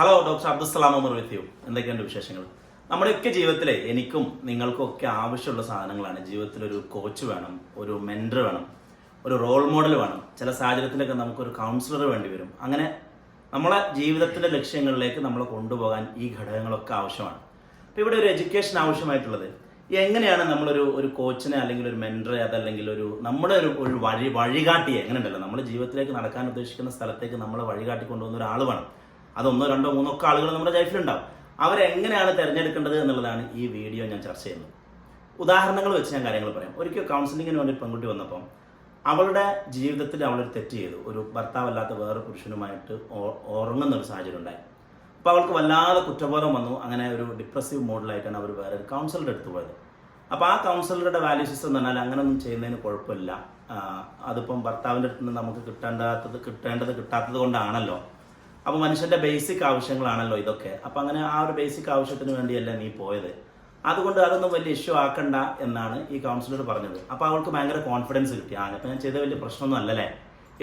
Hello doctor Abdussalam Umar with you എന്തൊക്കെയുണ്ട് വിശേഷങ്ങൾ? നമ്മുടെയൊക്കെ ജീവിതത്തിലെ എനിക്കും നിങ്ങൾക്കും ഒക്കെ ആവശ്യമുള്ള സാധനങ്ങളാണ്. ജീവിതത്തിൽ ഒരു കോച്ച് വേണം ഒരു മെന്റർ വേണം ഒരു റോൾ മോഡൽ വേണം. ചില സാഹചര്യത്തിലൊക്കെ നമുക്കൊരു കൗൺസിലർ വേണ്ടി വരും. അങ്ങനെ നമ്മളെ ജീവിതത്തിന്റെ ലക്ഷ്യങ്ങളിലേക്ക് നമ്മളെ കൊണ്ടുപോകാൻ ഈ ഘടകങ്ങളൊക്കെ ആവശ്യമാണ്. അപ്പോൾ ഇവിടെ ഒരു എഡ്യൂക്കേഷൻ ആവശ്യമായിട്ടുള്ളത്. എങ്ങനെയാണ് നമ്മളൊരു ഒരു കോച്ചിനെ അല്ലെങ്കിൽ ഒരു മെന്ററെ അതല്ലെങ്കിൽ ഒരു നമ്മുടെ ഒരു ഒരു വഴി വഴികാട്ടിയെ എങ്ങനെ ഉണ്ടല്ലോ നമ്മുടെ ജീവിതത്തിലേക്ക് നടക്കാൻ ഉദ്ദേശിക്കുന്ന സ്ഥലത്തേക്ക് നമ്മളെ വഴികാട്ടി കൊണ്ടുപോകുന്ന ഒരാൾ വേണം. അത് ഒന്നോ രണ്ടോ മൂന്നോ ഒക്കെ ആളുകൾ നമ്മുടെ ലൈഫിലുണ്ടാവും. അവരെങ്ങനെയാണ് തിരഞ്ഞെടുക്കേണ്ടത് എന്നുള്ളതാണ് ഈ വീഡിയോ ഞാൻ ചർച്ച ചെയ്യുന്നത്. ഉദാഹരണങ്ങൾ വെച്ച് ഞാൻ കാര്യങ്ങൾ പറയാം. ഒരിക്കൽ കൗൺസിലിങ്ങിന് വേണ്ടി പെൺകുട്ടി വന്നപ്പം അവളുടെ ജീവിതത്തിൽ അവളൊരു തെറ്റ് ചെയ്തു. ഒരു ഭർത്താവല്ലാത്ത വേറെ പുരുഷനുമായിട്ട് ഉറങ്ങുന്ന ഒരു സാഹചര്യം ഉണ്ടായി അപ്പോൾ അവൾക്ക് വല്ലാതെ കുറ്റബോധം വന്നു. അങ്ങനെ ഒരു ഡിപ്രസീവ് മോഡിലായിട്ടാണ് അവർ വേറെ ഒരു കൗൺസിലറുടെ അടുത്ത് പോയത്. അപ്പോൾ ആ കൗൺസിലറുടെ വാല്യൂ സിസ്റ്റം എന്ന് പറഞ്ഞാൽ അങ്ങനെയൊന്നും ചെയ്യുന്നതിന് കുഴപ്പമില്ല. അതിപ്പം ഭർത്താവിന്റെ അടുത്ത് നിന്ന് നമുക്ക് കിട്ടേണ്ടാത്തത് കിട്ടേണ്ടത് കിട്ടാത്തത് കൊണ്ടാണല്ലോ അപ്പോൾ മനുഷ്യന്റെ ബേസിക് ആവശ്യങ്ങളാണല്ലോ ഇതൊക്കെ. അപ്പോൾ അങ്ങനെ ആ ഒരു ബേസിക് ആവശ്യത്തിന് വേണ്ടിയല്ല നീ പോയത്? അതുകൊണ്ട് അതൊന്നും വലിയ ഇഷ്യൂ ആക്കണ്ട എന്നാണ് ഈ കൗൺസിലർ പറഞ്ഞത്. അപ്പോൾ അവൾക്ക് ഭയങ്കര കോൺഫിഡൻസ് കിട്ടി. ആ അപ്പോൾ ഞാൻ ചെയ്ത വലിയ പ്രശ്നമൊന്നും അല്ലല്ലേ?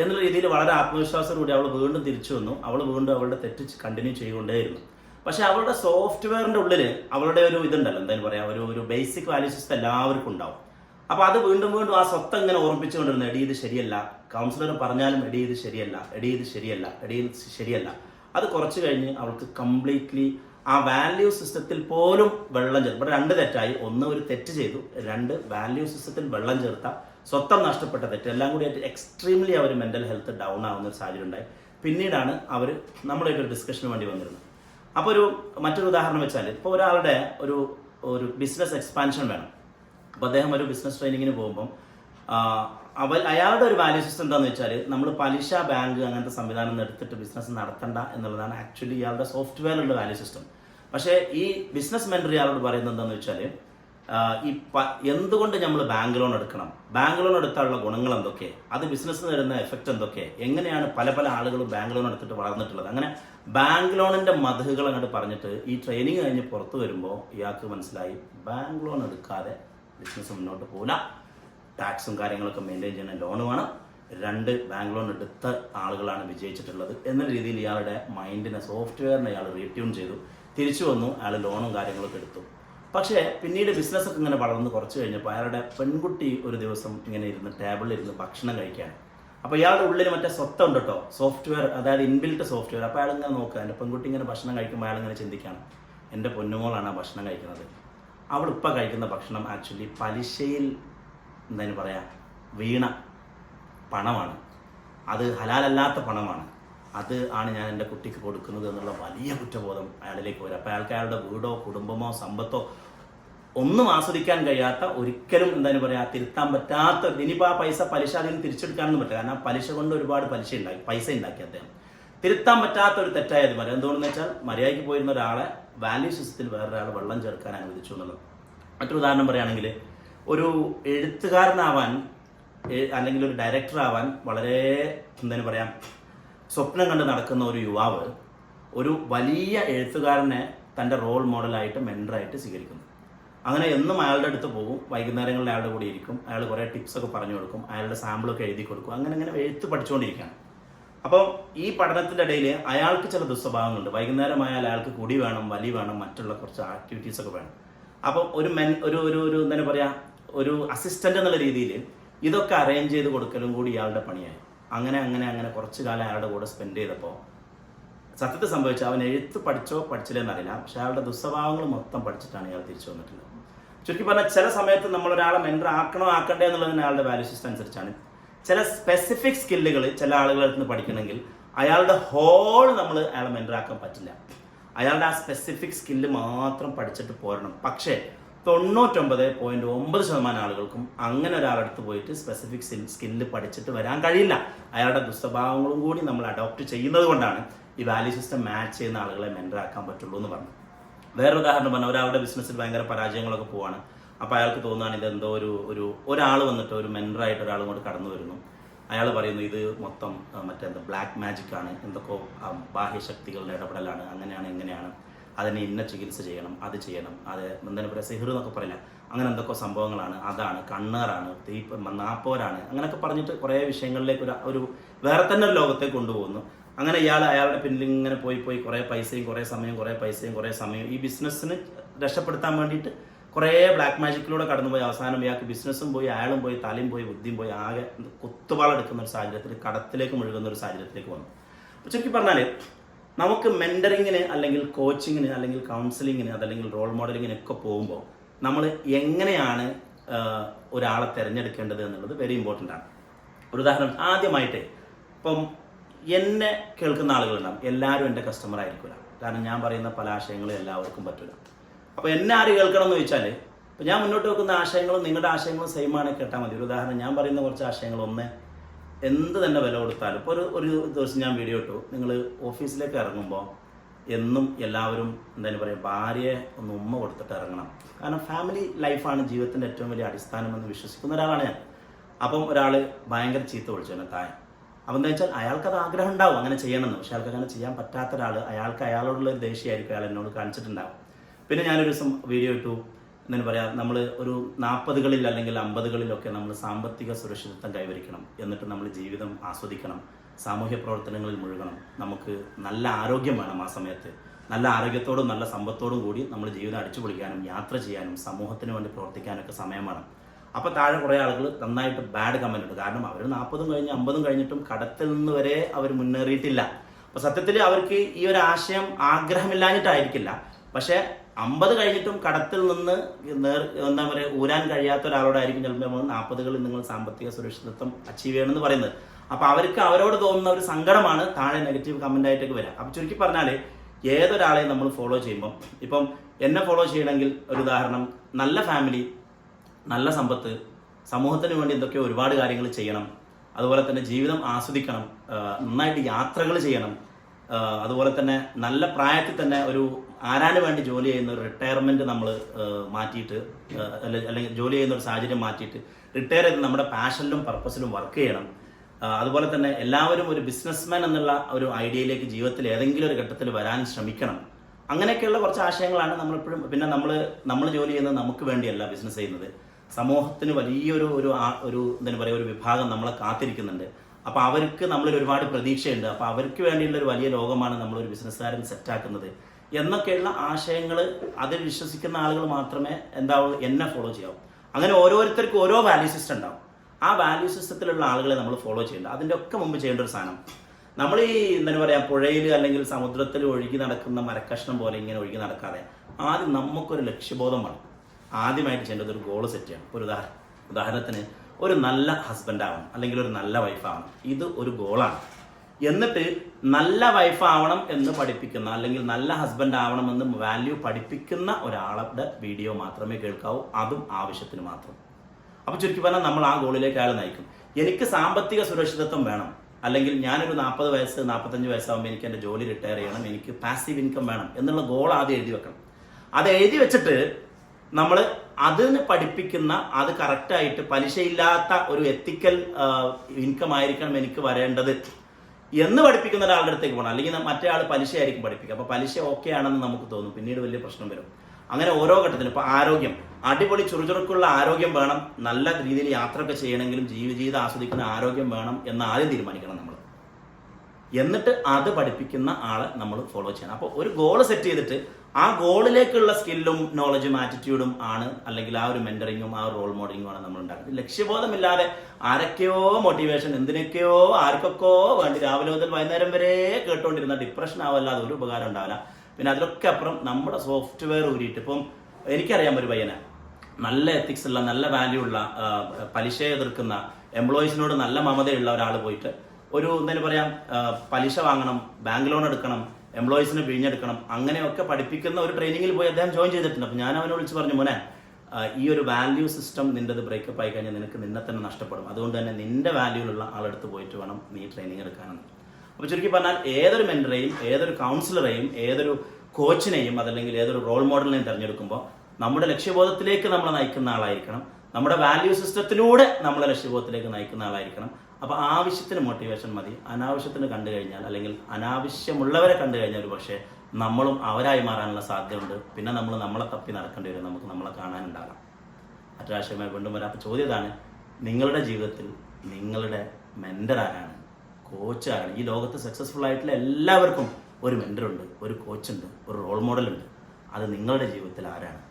എന്നുള്ള രീതിയിൽ വളരെ ആത്മവിശ്വാസത്തോടെ അവൾ വീണ്ടും തിരിച്ചു വന്നു. അവൾ വീണ്ടും അവളുടെ തെറ്റ് കണ്ടിന്യൂ ചെയ്യുകൊണ്ടേയിരുന്നു പക്ഷെ അവളുടെ സോഫ്റ്റ്വെയറിന്റെ ഉള്ളിൽ അവളുടെ ഒരു ഇതുണ്ടല്ലോ എന്തായാലും പറയാം. ഒരു ഒരു ബേസിക് വാല്യൂ സിസ്റ്റം എല്ലാവർക്കും ഉണ്ടാവും. അപ്പൊ അത് വീണ്ടും വീണ്ടും ആ സ്വത്ത് ഇങ്ങനെ ഓർമ്മിച്ചുകൊണ്ടിരുന്നു എടി ഇത് ശരിയല്ല. കൗൺസിലർ പറഞ്ഞാലും എടി ഇത് ശരിയല്ല. എടി ഇത് ശരിയല്ല. എടി ഇത് ശരിയല്ല. അത് കുറച്ച് കഴിഞ്ഞ് അവൾക്ക് കംപ്ലീറ്റ്ലി ആ വാല്യൂ സിസ്റ്റത്തിൽ പോലും വെള്ളം ചേർത്ത് ഇവിടെ രണ്ട് തെറ്റായി. ഒന്ന് ഒരു തെറ്റ് ചെയ്തു രണ്ട് വാല്യൂ സിസ്റ്റത്തിൽ വെള്ളം ചേർത്ത സ്വത്തം നഷ്ടപ്പെട്ട തെറ്റ്. എല്ലാം കൂടി ആയിട്ട് എക്സ്ട്രീംലി അവർ മെന്റൽ ഹെൽത്ത് ഡൗൺ ആവുന്ന ഒരു സാഹചര്യം ഉണ്ടായി. പിന്നീടാണ് അവർ നമ്മളായിട്ട് ഒരു ഡിസ്കഷന് വേണ്ടി വന്നിരുന്നത്. അപ്പോൾ ഒരു മറ്റൊരു ഉദാഹരണം വെച്ചാൽ ഇപ്പോൾ ഒരാളുടെ ഒരു ഒരു ബിസിനസ് എക്സ്പാൻഷൻ വേണം. അപ്പോൾ അദ്ദേഹം ഒരു ബിസിനസ് ട്രെയിനിങ്ങിന് പോകുമ്പം അവൽ അവ അയാളുടെ ഒരു വാല്യൂ സിസ്റ്റം എന്താണെന്ന് വെച്ചാൽ നമ്മൾ പലിശ ബാങ്ക് അങ്ങനത്തെ സംവിധാനം എടുത്തിട്ട് ബിസിനസ് നടത്തണ്ട എന്നുള്ളതാണ് ആക്ച്വലി ഇയാളുടെ സോഫ്റ്റ്വെയറിലുള്ള വാല്യൂ സിസ്റ്റം പക്ഷേ ഈ ബിസിനസ് മെന്റർ ഇയാളോട് പറയുന്നത് എന്താണെന്ന് വെച്ചാൽ ഈ എന്തുകൊണ്ട് നമ്മൾ ബാങ്ക് ലോൺ എടുക്കണം? ബാങ്ക് ലോൺ എടുത്താലുള്ള ഗുണങ്ങൾ എന്തൊക്കെ? അത് ബിസിനസ് തരുന്ന എഫക്റ്റ് എന്തൊക്കെ? എങ്ങനെയാണ് പല പല ആളുകളും ബാങ്ക് ലോൺ എടുത്തിട്ട് വളർന്നിട്ടുള്ളത്? അങ്ങനെ ബാങ്ക് ലോണിന്റെ മധുകൾ അങ്ങോട്ട് പറഞ്ഞിട്ട് ഈ ട്രെയിനിങ് കഴിഞ്ഞ് പുറത്തു വരുമ്പോൾ ഇയാൾക്ക് മനസ്സിലായി ബാങ്ക് ലോൺ എടുക്കാതെ ബിസിനസ് മുന്നോട്ട് പോകില്ല ടാക്സും കാര്യങ്ങളൊക്കെ മെയിന്റെയിൻ ചെയ്യുന്ന ലോണ് വേണം രണ്ട് ബാങ്ക് ലോൺ എടുത്ത ആളുകളാണ് വിജയിച്ചിട്ടുള്ളത് എന്ന രീതിയിൽ ഇയാളുടെ മൈൻഡിനെ സോഫ്റ്റ്വെയറിനെ ഇയാൾ റീട്യൂൺ ചെയ്തു. തിരിച്ചു വന്നു അയാൾ ലോണും കാര്യങ്ങളൊക്കെ എടുത്തു. പക്ഷേ പിന്നീട് ബിസിനസ്സൊക്കെ ഇങ്ങനെ വളർന്ന് കുറച്ച് കഴിഞ്ഞപ്പോൾ അയാളുടെ പെൺകുട്ടി ഒരു ദിവസം ഇങ്ങനെ ഇരുന്ന് ടേബിളിൽ ഇരുന്ന് ഭക്ഷണം കഴിക്കാൻ അപ്പോൾ ഇയാളുടെ ഉള്ളിൽ മറ്റേ സ്വത്തുണ്ട് കേട്ടോ സോഫ്റ്റ്വെയർ അതായത് ഇൻബിൽറ്റ് സോഫ്റ്റ്വെയർ അപ്പോൾ അയാൾ ഇങ്ങനെ നോക്കുക എന്റെ പെൺകുട്ടി ഇങ്ങനെ ഭക്ഷണം കഴിക്കുമ്പോൾ അയാൾ ഇങ്ങനെ ചിന്തിക്കുകയാണ് എന്റെ പൊന്നുമോളാണ് ആ ഭക്ഷണം കഴിക്കുന്നത്. അവൾ ഇപ്പം കഴിക്കുന്ന ഭക്ഷണം ആക്ച്വലി പലിശയിൽ എന്താണ് പറയാ വീണ പണമാണ്. അത് ഹലാലല്ലാത്ത പണമാണ്. അത് ആണ് ഞാൻ എന്റെ കുട്ടിക്ക് കൊടുക്കുന്നത് എന്നുള്ള വലിയ കുറ്റബോധം അയാളിലേക്ക് വരും. അപ്പോൾ അയാൾക്ക് അയാളുടെ വീടോ കുടുംബമോ സമ്പത്തോ ഒന്നും ആസ്വദിക്കാൻ കഴിയാത്ത ഒരിക്കലും എന്താണ് പറയുക തിരുത്താൻ പറ്റാത്ത ഇനിയിപ്പോൾ ആ പൈസ പലിശ അതിന് തിരിച്ചെടുക്കാനൊന്നും പറ്റില്ല. കാരണം പലിശ കൊണ്ട് ഒരുപാട് പലിശ ഉണ്ടാക്കി പൈസ ഉണ്ടാക്കി അദ്ദേഹം. തിരുത്താൻ പറ്റാത്ത ഒരു തെറ്റായത് മതി എന്തുകൊണ്ടെന്ന് വെച്ചാൽ മര്യാദയ്ക്ക് പോയിരുന്ന ഒരാളെ വാല്യൂ സിസ്റ്റത്തിൽ വേറൊരാൾ വെള്ളം ചേർക്കാൻ അനുവദിച്ചു എന്നുള്ളത് മറ്റൊരു ഉദാഹരണം പറയുകയാണെങ്കിൽ ഒരു എഴുത്തുകാരനാവാൻ അല്ലെങ്കിൽ ഒരു ഡയറക്ടർ ആവാൻ വളരെ എന്താണ് പറയാം സ്വപ്നം കണ്ട് നടക്കുന്ന ഒരു യുവാവ് ഒരു വലിയ എഴുത്തുകാരനെ തന്റെ റോൾ മോഡലായിട്ട് മെന്ററായിട്ട് സ്വീകരിക്കുന്നു. അങ്ങനെ എന്നും അയാളുടെ അടുത്ത് പോകും വൈകുന്നേരങ്ങളിൽ അയാളുടെ കൂടെ ഇരിക്കും അയാൾ കുറേ ടിപ്സൊക്കെ പറഞ്ഞു കൊടുക്കും അയാളുടെ സാമ്പിളൊക്കെ എഴുതി കൊടുക്കും അങ്ങനെ അങ്ങനെ എഴുത്ത് പഠിച്ചുകൊണ്ടിരിക്കുകയാണ്. അപ്പോൾ ഈ പഠനത്തിന്റെ ഇടയിൽ അയാൾക്ക് ചില ദുസ്വഭാവങ്ങളുണ്ട് വൈകുന്നേരമായാൽ അയാൾക്ക് കുടി വേണം വലി വേണം മറ്റുള്ള കുറച്ച് ആക്ടിവിറ്റീസ് ഒക്കെ വേണം. അപ്പോൾ ഒരു മെൻ ഒരു ഒരു ഒരു എന്താ പറയുക ഒരു അസിസ്റ്റന്റ് എന്നുള്ള രീതിയിൽ ഇതൊക്കെ അറേഞ്ച് ചെയ്ത് കൊടുക്കലും കൂടി ഇയാളുടെ പണിയായി. അങ്ങനെ അങ്ങനെ അങ്ങനെ കുറച്ച് കാലം അയാളുടെ കൂടെ സ്പെൻഡ് ചെയ്തപ്പോൾ സത്യത്തെ സംഭവിച്ച അവൻ എഴുത്ത് പഠിച്ചോ പഠിച്ചില്ലേ എന്നറിയില്ല. പക്ഷെ അയാളുടെ ദുസ്വഭാവങ്ങൾ മൊത്തം പഠിച്ചിട്ടാണ് ഇയാൾ തിരിച്ചു വന്നിട്ടുള്ളത്. ചുരുക്കി പറഞ്ഞാൽ ചില സമയത്ത് നമ്മൾ ഒരാളെ മെന്റർ ആക്കണോ ആക്കണ്ടേ എന്നുള്ളതിന് അയാളുടെ വാല്യൂ സിസ്റ്റം അനുസരിച്ചാണ്. ചില സ്പെസിഫിക് സ്കില്ലുകൾ ചില ആളുകളിൽ നിന്ന് പഠിക്കണമെങ്കിൽ അയാളുടെ ഹോൾ നമ്മൾ അയാളെ മെന്ററാക്കാൻ പറ്റില്ല. അയാളുടെ ആ സ്പെസിഫിക് സ്കില്ല് മാത്രം പഠിച്ചിട്ട് പോരണം. പക്ഷേ തൊണ്ണൂറ്റൊമ്പത് പോയിന്റ് ഒമ്പത് ശതമാനം ആളുകൾക്കും അങ്ങനെ ഒരാളടുത്ത് പോയിട്ട് സ്പെസിഫിക് സ്കില്ല് പഠിച്ചിട്ട് വരാൻ കഴിയില്ല. അയാളുടെ ദുസ്വഭാവങ്ങളും കൂടി നമ്മൾ അഡോപ്റ്റ് ചെയ്യുന്നത് കൊണ്ടാണ് ഈ വാല്യൂ സിസ്റ്റം മാച്ച് ചെയ്യുന്ന ആളുകളെ മെന്ററാക്കാൻ പറ്റുള്ളൂ എന്ന് പറഞ്ഞു വേറൊരു ഉദാഹരണം പറഞ്ഞാൽ ഒരാളുടെ ബിസിനസ്സിൽ ഭയങ്കര പരാജയങ്ങളൊക്കെ പോവാണ്. അപ്പോൾ അയാൾക്ക് തോന്നാണ് ഇത് എന്തോ ഒരു ഒരു ഒരാൾ വന്നിട്ട് ഒരു മെന്ററായിട്ട് ഒരാൾ കൊണ്ട് കടന്നു വരുന്നു. അയാൾ പറയുന്നു ഇത് മൊത്തം മറ്റേ എന്താ ബ്ലാക്ക് മാജിക് ആണ്. എന്തൊക്കെയോ ബാഹ്യ ബാഹ്യശക്തികളുടെ ഇടപെടലാണ്. അങ്ങനെയാണ് ഇങ്ങനെയാണ്. അതിനെ ഇന്ന ചികിത്സ ചെയ്യണം അത് ചെയ്യണം. അത് എന്താണ് പറയുക സിഹിർ എന്നൊക്കെ പറയില്ല. അങ്ങനെ എന്തൊക്കെ സംഭവങ്ങളാണ്. അതാണ്. കണ്ണേറാണ്. തീപ്പ് നാപ്പോരാണ്. അങ്ങനെയൊക്കെ പറഞ്ഞിട്ട് കുറേ വിഷയങ്ങളിലേക്ക് ഒരു ഒരു വേറെ തന്നെ ഒരു ലോകത്തേക്ക് കൊണ്ടുപോകുന്നു. അങ്ങനെ ഇയാൾ അയാളുടെ പിന്നിൽ ഇങ്ങനെ പോയി പോയി കുറേ പൈസയും കുറേ സമയം കുറേ പൈസയും കുറേ സമയം ഈ ബിസിനസ്സിന് രക്ഷപ്പെടുത്താൻ വേണ്ടിയിട്ട് കുറേ ബ്ലാക്ക് മാജിക്കിലൂടെ കടന്നുപോയി. അവസാനം ഇയാൾക്ക് ബിസിനസ്സും പോയി അയാളും പോയി തലയും പോയി ബുദ്ധിയും പോയി ആകെ കുത്തുപാളെടുക്കുന്ന ഒരു സാഹചര്യത്തിൽ കടത്തിലേക്ക് മുഴുകുന്ന ഒരു സാഹചര്യത്തിലേക്ക് വന്നു. അപ്പോൾ ചുരുക്കി പറഞ്ഞാൽ നമുക്ക് മെന്ററിങ്ങിന് അല്ലെങ്കിൽ കോച്ചിങ്ങിന് അല്ലെങ്കിൽ കൗൺസിലിങ്ങിന് അതല്ലെങ്കിൽ റോൾ മോഡലിങ്ങിന് ഒക്കെ പോകുമ്പോൾ നമ്മൾ എങ്ങനെയാണ് ഒരാളെ തിരഞ്ഞെടുക്കേണ്ടത് എന്നുള്ളത് വെരി ഇമ്പോർട്ടന്റ് ആണ്. ഒരു ഉദാഹരണം ആദ്യമായിട്ട് ഇപ്പം എന്നെ കേൾക്കുന്ന ആളുകളുണ്ടാവും. എല്ലാവരും എന്റെ കസ്റ്റമർ ആയിരിക്കില്ല കാരണം ഞാൻ പറയുന്ന പല ആശയങ്ങളും എല്ലാവർക്കും പറ്റില്ല അപ്പോൾ എന്നെ ആര് കേൾക്കണം എന്ന് ചോദിച്ചാൽ ഞാൻ മുന്നോട്ട് വെക്കുന്ന ആശയങ്ങളും നിങ്ങളുടെ ആശയങ്ങളും സെയിം ആണ് കേട്ടാൽ മതി. ഒരു ഉദാഹരണം ഞാൻ പറയുന്ന കുറച്ച് ആശയങ്ങൾ ഒന്ന് എന്ത് തന്നെ വില കൊടുത്താലും ഇപ്പോൾ ഒരു ഒരു ദിവസം ഞാൻ വീഡിയോ ഇട്ടു. നിങ്ങൾ ഓഫീസിലേക്ക് ഇറങ്ങുമ്പോൾ എന്നും എല്ലാവരും എന്തായാലും പറയുക ഭാര്യയെ ഒന്ന് ഉമ്മ കൊടുത്തിട്ട് ഇറങ്ങണം. കാരണം ഫാമിലി ലൈഫാണ് ജീവിതത്തിന്റെ ഏറ്റവും വലിയ അടിസ്ഥാനം എന്ന് വിശ്വസിക്കുന്ന ഒരാളാണ് ഞാൻ. അപ്പം ഒരാൾ ഭയങ്കര ചീത്ത വിളിച്ചു എന്നെ താഴെ. അപ്പം എന്താ വെച്ചാൽ അയാൾക്ക് ആഗ്രഹം ഉണ്ടാവും അങ്ങനെ ചെയ്യണമെന്ന്. പക്ഷെ അയാൾക്ക് അങ്ങനെ ചെയ്യാൻ പറ്റാത്ത ഒരാൾ അയാൾക്ക് അയാളോടുള്ള ഒരു ദേഷ്യമായിരിക്കും അയാൾ എന്നോട് കാണിച്ചിട്ടുണ്ടാവും. പിന്നെ ഞാനൊരു ദിവസം വീഡിയോ ഇട്ടു. എന്നു പറയാം നമ്മൾ ഒരു നാൽപ്പതുകളിൽ അല്ലെങ്കിൽ അമ്പതുകളിലൊക്കെ നമ്മൾ സാമ്പത്തിക സുരക്ഷിതത്വം കൈവരിക്കണം. എന്നിട്ട് നമ്മൾ ജീവിതം ആസ്വദിക്കണം. സാമൂഹ്യ പ്രവർത്തനങ്ങളിൽ മുഴുകണം. നമുക്ക് നല്ല ആരോഗ്യം വേണം ആ സമയത്ത്. നല്ല ആരോഗ്യത്തോടും നല്ല സമ്പത്തോടും കൂടി നമ്മൾ ജീവിതം അടിച്ചു പൊളിക്കാനും യാത്ര ചെയ്യാനും സമൂഹത്തിന് വേണ്ടി പ്രവർത്തിക്കാനൊക്കെ സമയം വേണം. അപ്പോൾ താഴെ കുറേ ആളുകൾ നന്നായിട്ട് ബാഡ് കമന്റ് ഉണ്ട് കാരണം അവർ നാൽപ്പതും കഴിഞ്ഞ് അമ്പതും കഴിഞ്ഞിട്ടും കടത്തിൽ നിന്ന് വരെ അവർ മുന്നേറിയിട്ടില്ല. അപ്പോൾ സത്യത്തിൽ അവർക്ക് ഈ ഒരു ആശയം ആഗ്രഹമില്ലാഞ്ഞിട്ടായിരിക്കില്ല. പക്ഷേ അമ്പത് കഴിഞ്ഞിട്ടും കടത്തിൽ നിന്ന് നേർ എന്താ പറയുക ഊരാൻ കഴിയാത്ത ഒരാളോടായിരിക്കും ചിലപ്പോൾ നമ്മൾ നാൽപ്പതുകളിൽ നിങ്ങൾ സാമ്പത്തിക സുരക്ഷിതത്വം അച്ചീവ് ചെയ്യണമെന്ന് പറയുന്നത്. അപ്പോൾ അവർക്ക് അവരോട് തോന്നുന്ന ഒരു സങ്കടമാണ് താഴെ നെഗറ്റീവ് കമന്റ് ആയിട്ടൊക്കെ വരിക അപ്പോൾ ചുരുക്കി പറഞ്ഞാൽ ഏതൊരാളെയും നമ്മൾ ഫോളോ ചെയ്യുമ്പം ഇപ്പം എന്നെ ഫോളോ ചെയ്യണമെങ്കിൽ ഒരു ഉദാഹരണം നല്ല ഫാമിലി നല്ല സമ്പത്ത് സമൂഹത്തിന് വേണ്ടി എന്തൊക്കെ ഒരുപാട് കാര്യങ്ങൾ ചെയ്യണം. അതുപോലെ തന്നെ ജീവിതം ആസ്വദിക്കണം. നന്നായിട്ട് യാത്രകൾ ചെയ്യണം. അതുപോലെ തന്നെ നല്ല പ്രായത്തിൽ തന്നെ ഒരു ആരാന് വേണ്ടി ജോലി ചെയ്യുന്ന റിട്ടയർമെന്റ് നമ്മൾ മാറ്റിയിട്ട് അല്ലെങ്കിൽ ജോലി ചെയ്യുന്ന ഒരു സാഹചര്യം മാറ്റിയിട്ട് റിട്ടയർ ചെയ്ത് നമ്മുടെ പാഷനിലും പർപ്പസിലും വർക്ക് ചെയ്യണം. അതുപോലെ തന്നെ എല്ലാവരും ഒരു ബിസിനസ്മാൻ എന്നുള്ള ഒരു ഐഡിയയിലേക്ക് ജീവിതത്തിൽ ഏതെങ്കിലും ഒരു ഘട്ടത്തിൽ വരാൻ ശ്രമിക്കണം. അങ്ങനെയൊക്കെയുള്ള കുറച്ച് ആശയങ്ങളാണ് നമ്മളിപ്പോഴും പിന്നെ നമ്മൾ നമ്മൾ ജോലി ചെയ്യുന്നത് നമുക്ക് വേണ്ടിയല്ല ബിസിനസ് ചെയ്യുന്നത്. സമൂഹത്തിന് വലിയൊരു ഒരു ഒരു എന്താ പറയുക ഒരു വിഭാഗം നമ്മളെ കാത്തിരിക്കുന്നുണ്ട്. അപ്പോൾ അവർക്ക് നമ്മളിൽ ഒരുപാട് പ്രതീക്ഷയുണ്ട്. അപ്പോൾ അവർക്ക് വേണ്ടിയുള്ള ഒരു വലിയ ലോകമാണ് നമ്മളൊരു ബിസിനസ്സുകാരൻ സെറ്റാക്കുന്നത് എന്നൊക്കെയുള്ള ആശയങ്ങൾ അതിൽ വിശ്വസിക്കുന്ന ആളുകൾ മാത്രമേ എന്താവുള്ളൂ എന്നെ ഫോളോ ചെയ്യാവൂ. അങ്ങനെ ഓരോരുത്തർക്കും ഓരോ വാല്യൂ സിസ്റ്റം ഉണ്ടാവും. ആ വാല്യൂ സിസ്റ്റത്തിലുള്ള ആളുകളെ നമ്മൾ ഫോളോ ചെയ്യേണ്ട. അതിന്റെ ഒക്കെ മുമ്പ് ചെയ്യേണ്ട ഒരു സാധനം. നമ്മൾ ഈ എന്താ പറയുക പുഴയിൽ അല്ലെങ്കിൽ സമുദ്രത്തിൽ ഒഴുകി നടക്കുന്ന മരക്കഷ്ണം പോലെ ഇങ്ങനെ ഒഴുകി നടക്കാതെ ആദ്യം നമുക്കൊരു ലക്ഷ്യബോധം വേണം. ആദ്യമായിട്ട് ചെയ്യേണ്ടത് ഒരു ഗോൾ സെറ്റ് ചെയ്യണം. ഒരു ഉദാഹരണം ഉദാഹരണത്തിന് ഒരു നല്ല ഹസ്ബൻഡ് ആവണം അല്ലെങ്കിൽ ഒരു നല്ല വൈഫ് ആവണം. ഇത് ഒരു ഗോളാണ് എന്നിട്ട് നല്ല വൈഫ് ആവണം എന്ന് പഠിപ്പിക്കുന്ന അല്ലെങ്കിൽ നല്ല ഹസ്ബൻഡ് ആവണം എന്ന് വാല്യൂ പഠിപ്പിക്കുന്ന ഒരാളുടെ വീഡിയോ മാത്രമേ കേൾക്കാവൂ. അതും ആവശ്യത്തിന് മാത്രം. അപ്പോൾ ചുരുക്കി പറഞ്ഞാൽ നമ്മൾ ആ ഗോളിലേക്ക് അയാൾ നയിക്കും. എനിക്ക് സാമ്പത്തിക സുരക്ഷിതത്വം വേണം. അല്ലെങ്കിൽ ഞാനൊരു നാൽപ്പത് വയസ്സ് നാൽപ്പത്തഞ്ച് വയസ്സാകുമ്പോൾ എനിക്ക് എന്റെ ജോലി റിട്ടയർ ചെയ്യണം. എനിക്ക് പാസീവ് ഇൻകം വേണം എന്നുള്ള ഗോൾ ആദ്യം എഴുതി വെക്കണം. അത് എഴുതി വെച്ചിട്ട് നമ്മൾ അതിന് പഠിപ്പിക്കുന്ന അത് കറക്റ്റായിട്ട് പലിശയില്ലാത്ത ഒരു എത്തിക്കൽ ഇൻകം ആയിരിക്കണം എനിക്ക് വരേണ്ടത്. എന്ന് പഠിപ്പിക്കുന്ന ഒരാളുടെ അടുത്തേക്ക് പോകണം. അല്ലെങ്കിൽ മറ്റേ ആൾ പലിശയായിരിക്കും പഠിപ്പിക്കുക. അപ്പോൾ പലിശ ഓക്കെ ആണെന്ന് നമുക്ക് തോന്നും. പിന്നീട് വലിയ പ്രശ്നം വരും. അങ്ങനെ ഓരോ ഘട്ടത്തിലും. ഇപ്പോൾ ആരോഗ്യം. അടിപൊളി ചുറുചുറുക്കുള്ള ആരോഗ്യം വേണം. നല്ല രീതിയിൽ യാത്രയൊക്കെ ചെയ്യണമെങ്കിലും ജീവി ജീവിതം ആസ്വദിക്കുന്ന ആരോഗ്യം വേണം എന്ന് ആദ്യം തീരുമാനിക്കണം നമ്മൾ. എന്നിട്ട് അത് പഠിപ്പിക്കുന്ന ആളെ നമ്മൾ ഫോളോ ചെയ്യണം. അപ്പോൾ ഒരു ഗോൾ സെറ്റ് ചെയ്തിട്ട് ആ ഗോളിലേക്കുള്ള സ്കില്ലും നോളജും ആറ്റിറ്റ്യൂഡും ആണ് അല്ലെങ്കിൽ ആ ഒരു മെന്ററിങ്ങും ആ റോൾ മോഡലിങ്ങും ആണ് നമ്മൾ ഉണ്ടാക്കുന്നത്. ലക്ഷ്യബോധമില്ലാതെ ആരൊക്കെയോ മോട്ടിവേഷൻ എന്തിനൊക്കെയോ ആർക്കൊക്കെയോ വേണ്ടി രാവിലെ മുതൽ വൈകുന്നേരം വരെ കേട്ടുകൊണ്ടിരുന്ന ഡിപ്രഷൻ ആവല്ലാതെ ഒരു ഉപകാരം ഉണ്ടാവില്ല. പിന്നെ അതിലൊക്കെ അപ്പുറം നമ്മുടെ സോഫ്റ്റ്വെയർ ഊരിയിട്ട് ഇപ്പം എനിക്കറിയാം ഒരു പയ്യനെ. നല്ല എത്തിക്സ് ഉള്ള നല്ല വാല്യൂ ഉള്ള പലിശയെ പലിശ എതിർക്കുന്ന എംപ്ലോയീസിനോട് നല്ല മമതയുള്ള ഒരാൾ പോയിട്ട് ഒരു എന്തായാലും പറയാം പലിശ വാങ്ങണം ബാങ്ക് ലോൺ എടുക്കണം എംപ്ലോയീസിനെ പിഴിഞ്ഞെടുക്കണം. അങ്ങനെയൊക്കെ പഠിപ്പിക്കുന്ന ഒരു ട്രെയിനിങ്ങിൽ പോയി അദ്ദേഹം ജോയിൻ ചെയ്തിട്ടുണ്ട്. അപ്പോൾ ഞാൻ അവനെ വിളിച്ച് പറഞ്ഞു മോനെ ഈ ഒരു വാല്യൂ സിസ്റ്റം നിന്റെത് ബ്രേക്കപ്പ് ആയി കഴിഞ്ഞാൽ നിനക്ക് നിന്നെ തന്നെ നഷ്ടപ്പെടും. അതുകൊണ്ട് തന്നെ നിന്റെ വാല്യൂലുള്ള ആളെടുത്ത് പോയിട്ട് വേണം നീ ട്രെയിനിങ് എടുക്കാനെന്ന്. അപ്പോൾ ചുരുക്കി പറഞ്ഞാൽ ഏതൊരു മെന്ററെയും ഏതൊരു കൗൺസിലറെയും ഏതൊരു കോച്ചിനെയും അതല്ലെങ്കിൽ ഏതൊരു റോൾ മോഡലിനെയും തിരഞ്ഞെടുക്കുമ്പോൾ നമ്മുടെ ലക്ഷ്യബോധത്തിലേക്ക് നമ്മളെ നയിക്കുന്ന ആളായിരിക്കണം. നമ്മുടെ വാല്യൂ സിസ്റ്റത്തിലൂടെ നമ്മളെ ലക്ഷ്യബോധത്തിലേക്ക് നയിക്കുന്ന ആളായിരിക്കണം. അപ്പോൾ ആവശ്യത്തിന് മോട്ടിവേഷൻ മതി. അനാവശ്യത്തിന് കണ്ടു കഴിഞ്ഞാൽ അല്ലെങ്കിൽ അനാവശ്യമുള്ളവരെ കണ്ടു കഴിഞ്ഞാൽ ഒരു പക്ഷേ നമ്മളും അവരായി മാറാനുള്ള സാധ്യതയുണ്ട്. പിന്നെ നമ്മൾ നമ്മളെ തപ്പി നടക്കേണ്ടി വരും. നമുക്ക് നമ്മളെ കാണാനുണ്ടാകാം. മറ്റൊരാശയമായി വീണ്ടും വരാത്ത ചോദ്യം ഇതാണ് നിങ്ങളുടെ ജീവിതത്തിൽ നിങ്ങളുടെ മെന്റർ ആരാണ്? കോച്ച് ആരാണ്? ഈ ലോകത്ത് സക്സസ്ഫുൾ ആയിട്ടുള്ള എല്ലാവർക്കും ഒരു മെന്ററുണ്ട് ഒരു കോച്ചുണ്ട് ഒരു റോൾ മോഡലുണ്ട് അത് നിങ്ങളുടെ ജീവിതത്തിൽ ആരാണ്?